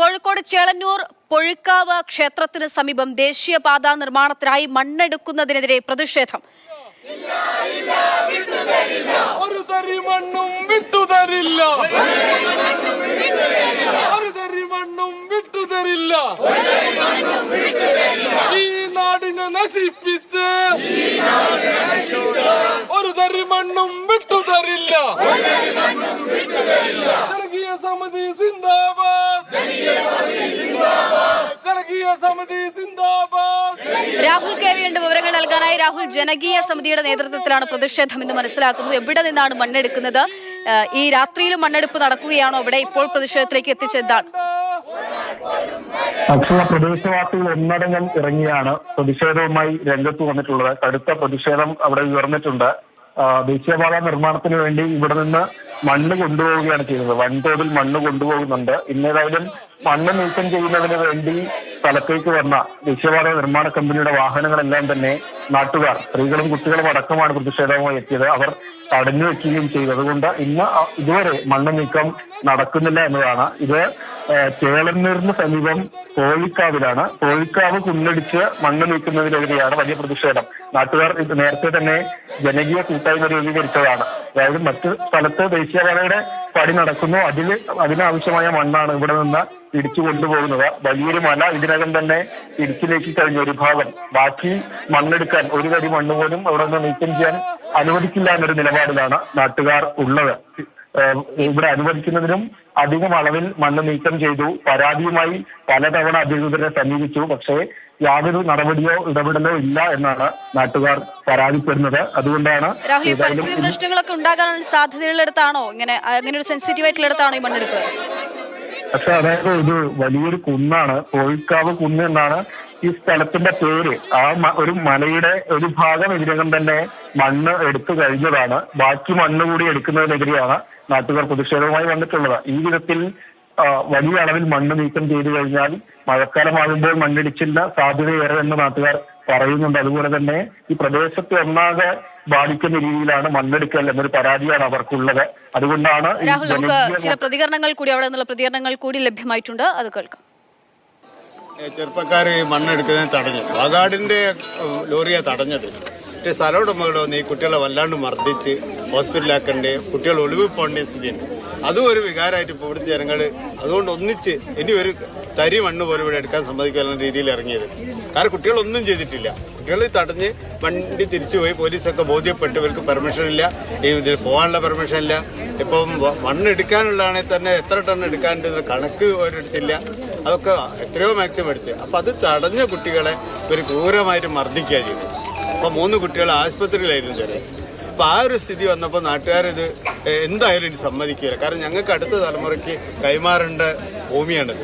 കോഴിക്കോട് ചേളന്നൂർ പൊഴിക്കാവ് ക്ഷേത്രത്തിന് സമീപം ദേശീയപാത നിർമ്മാണത്തിനായി മണ്ണെടുക്കുന്നതിനെതിരെ പ്രതിഷേധം. ഒരു തരി മണ്ണും വിട്ടുതരില്ല ഒരു തരി മണ്ണും വിട്ടുതരില്ല ഈ ഒരു തരി മണ്ണും വിട്ടുതരില്ല സമിതി സിന്ദാബാദ് വിവരങ്ങൾ രാഹുൽ? ജനകീയ സമിതിയുടെ നേതൃത്വത്തിലാണ് പ്രതിഷേധം എന്ന് മനസ്സിലാക്കുന്നു. എവിടെ നിന്നാണ് മണ്ണെടുക്കുന്നത്? ഈ രാത്രിയിലും മണ്ണെടുപ്പ് നടക്കുകയാണോ? അവിടെ ഇപ്പോൾ പ്രതിഷേധത്തിലേക്ക് എത്തിച്ചെന്താണ്? അക്ഷയ പ്രദേശവാസികൾ ഒന്നടങ്കം ഇറങ്ങിയാണ്. പ്രതിഷേധവുമായി രംഗത്ത് വന്നിട്ടുള്ളത്. കടുത്ത പ്രതിഷേധം അവിടെ ഉയർന്നിട്ടുണ്ട്. ദേശീയപാത നിർമ്മാണത്തിന് വേണ്ടി ഇവിടെ നിന്ന് മണ്ണ് കൊണ്ടുപോവുകയാണ് ചെയ്യുന്നത്. വൻതോതിൽ മണ്ണ് കൊണ്ടുപോകുന്നുണ്ട്. ഇന്നേതായാലും മണ്ണ് നീക്കം ചെയ്യുന്നതിന് വേണ്ടി സ്ഥലത്തേക്ക് വന്ന ദേശീയപാത നിർമ്മാണ കമ്പനിയുടെ വാഹനങ്ങളെല്ലാം തന്നെ നാട്ടുകാർ സ്ത്രീകളും കുട്ടികളും അടക്കമാണ് പ്രതിഷേധവുമായി എത്തിയത്. അവർ തടഞ്ഞു വെക്കുകയും ചെയ്തു. അതുകൊണ്ട് ഇന്ന് ഇതുവരെ മണ്ണ് നീക്കം നടക്കുന്നില്ല എന്നതാണ്. ഇത് ചേളന്നൂരിന് സമീപം കോഴിക്കാവിലാണ്. കോഴിക്കാവ് കുന്നടിച്ച് മണ്ണ് നീക്കുന്നതിനെതിരെയാണ് വലിയ പ്രതിഷേധം. നാട്ടുകാർ ഇത് നേരത്തെ തന്നെ ജനകീയ കൂട്ടായ്മ രൂപീകരിച്ചതാണ്. അതായത് മറ്റ് സ്ഥലത്ത് ദേശീയപാതയുടെ പണി നടക്കുന്നു. അതിൽ അതിനാവശ്യമായ മണ്ണാണ് ഇവിടെ നിന്ന് ഇടിച്ചു കൊണ്ടുപോകുന്നത്. വലിയൊരു മല ഇതിനകം തന്നെ ഇടിച്ചിലേക്ക് കഴിഞ്ഞ ഒരു ഭാഗം. ബാക്കി മണ്ണെടുക്കാൻ ഒരു കടി മണ്ണ് പോലും അവിടെ നിന്ന് നീക്കം ചെയ്യാൻ അനുവദിക്കില്ല എന്നൊരു നിലപാടിലാണ് നാട്ടുകാർ ഉള്ളത്. ഇവിടെ അനുവദിക്കുന്നതിനും അധികം അളവിൽ മണ്ണ് നീക്കം ചെയ്തു. പരാതിയുമായി പലതവണ അധികൃതരെ സമീപിച്ചു. പക്ഷേ യാതൊരു നടപടിയോ ഇടപെടലോ ഇല്ല എന്നാണ് നാട്ടുകാർ പരാതിപ്പെടുന്നത്. അതുകൊണ്ടാണ് പരിസ്ഥിതി പ്രശ്നങ്ങളൊക്കെ ഉണ്ടാകാനുള്ള സാധ്യതയുള്ളിടത്താണോ ഇങ്ങനെ അങ്ങനെ ഒരു സെൻസിറ്റീവ് ആയിട്ടുള്ളിടത്താണോ ഈ മണ്ണെടുപ്പ്? പക്ഷെ അതായത് ഇത് വലിയൊരു കുന്നാണ്. കോഴിക്കാവ് കുന്ന് എന്നാണ് ഈ സ്ഥലത്തിന്റെ പേര്. ആ ഒരു മലയുടെ ഒരു ഭാഗം ഇതിനകം തന്നെ മണ്ണ് എടുത്തു കഴിഞ്ഞതാണ്. ബാക്കി മണ്ണ് കൂടി എടുക്കുന്നതിനെതിരെയാണ് നാട്ടുകാർ പ്രതിഷേധവുമായി വന്നിട്ടുള്ളത്. ഈ വിധത്തിൽ വലിയ അളവിൽ മണ്ണ് നീക്കം ചെയ്തു കഴിഞ്ഞാൽ മഴക്കാലമാകുമ്പോൾ മണ്ണിടിച്ചില്ല സാധ്യതയേറെ എന്ന് നാട്ടുകാർ പറയുന്നുണ്ട്. അതുപോലെ തന്നെ ഈ പ്രദേശത്തെ ഒന്നാകെ ബാധിക്കുന്ന രീതിയിലാണ് മണ്ണെടുക്കൽ എന്നൊരു പരാതിയാണ് അവർക്കുള്ളത്. അതുകൊണ്ടാണ് രാഹുൽ നമുക്ക് ചില പ്രതികരണങ്ങൾ കൂടി അവിടെ നിന്നുള്ള പ്രതികരണങ്ങൾ കൂടി ലഭ്യമായിട്ടുണ്ട്. അത് കേൾക്കാം. ചെറുപ്പക്കാർ മണ്ണെടുക്കുന്നതിന് തടഞ്ഞു. വാഗാടിന്റെ ലോറിയാണ് ലോറിയെ തടഞ്ഞത്. മറ്റേ സ്ഥല ഉടമകൾ വന്ന് ഈ കുട്ടികളെ വല്ലാണ്ട് മർദ്ദിച്ച് ഹോസ്പിറ്റലാക്കണ്ടേ കുട്ടികൾ ഒളിവ് പോകേണ്ട സ്ഥിതിയുണ്ട്. അതും ഒരു വികാരമായിട്ട് ഇപ്പോൾ ഇവിടുത്തെ ജനങ്ങൾ അതുകൊണ്ട് ഒന്നിച്ച് ഇനി ഒരു തരി മണ്ണ് പോലും ഇവിടെ എടുക്കാൻ സമ്മതിക്കാനുള്ള രീതിയിൽ ഇറങ്ങിയത്. കാരണം കുട്ടികളൊന്നും ചെയ്തിട്ടില്ല. കുട്ടികൾ തടഞ്ഞ് വണ്ടി തിരിച്ചു തിരിച്ചുപോയി പോലീസൊക്കെ ബോധ്യപ്പെട്ടു ഇവർക്ക് പെർമിഷൻ ഇല്ല. ഇതിൽ പോകാനുള്ള പെർമിഷൻ ഇല്ല. ഇപ്പം മണ്ണ് എടുക്കാനുള്ളതാണെങ്കിൽ തന്നെ എത്ര ടൺ എടുക്കാനുണ്ട് കണക്ക് ഒരിടത്തില്ല അതൊക്കെ എത്രയോ മാക്സിമം എടുത്ത്. അപ്പം അത് തടഞ്ഞ കുട്ടികളെ ഒരു ക്രൂരമായിട്ട് മർദ്ദിക്കുക ചെയ്തു അപ്പം മൂന്ന് കുട്ടികൾ ആശുപത്രിയിലായിരുന്നു ചെറിയ അപ്പം ആ ഒരു സ്ഥിതി വന്നപ്പോൾ നാട്ടുകാരിത് എന്തായാലും ഇനി സമ്മതിക്കില്ല കാരണം ഞങ്ങൾക്ക് അടുത്ത തലമുറയ്ക്ക് കൈമാറേണ്ട ഭൂമിയാണിത്.